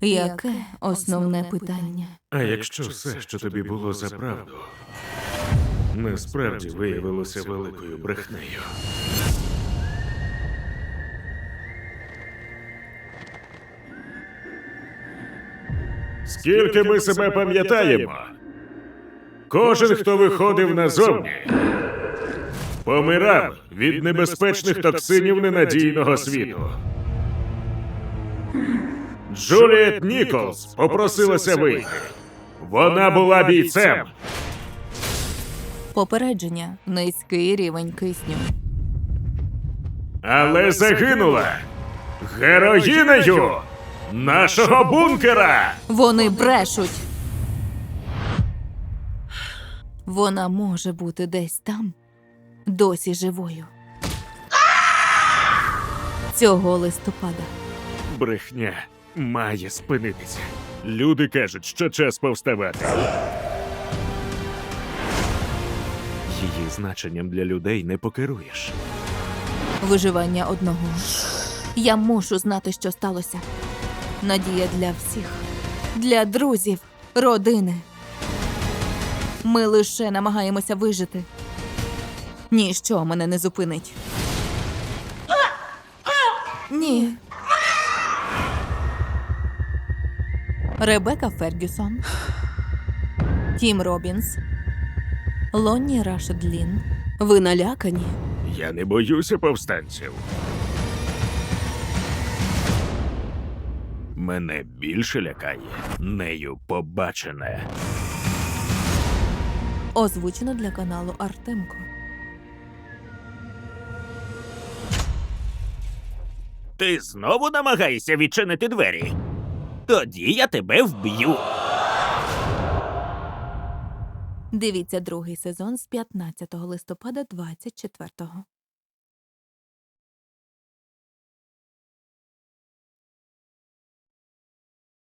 Яке основне питання? А якщо все, що тобі було за правду, насправді виявилося великою брехнею. Скільки ми себе пам'ятаємо, кожен, хто виходив назовні, помирав від небезпечних токсинів ненадійного світу. Джуліет Ніколс попросилася вийти. Вона була бійцем. Попередження низький рівень кисню. Але загинула героїнею нашого бункера. Вони брешуть. Вона може бути десь там, досі живою. Цього листопада. Брехня має спинитися. Люди кажуть, що час повставати. Її значенням для людей не покеруєш. Виживання одного. Я мушу знати, що сталося. Надія для всіх, для друзів, родини. Ми лише намагаємося вижити. Ніщо мене не зупинить. Ні. Ребека Фергюсон, Тім Робінс, Лонні Рашедлін. Ви налякані? Я не боюся повстанців. Мене більше лякає нею побачене. Озвучено для каналу Артемко. Ти знову намагаєшся відчинити двері? Тоді я тебе вб'ю. Дивіться другий сезон з 15 листопада 24-го.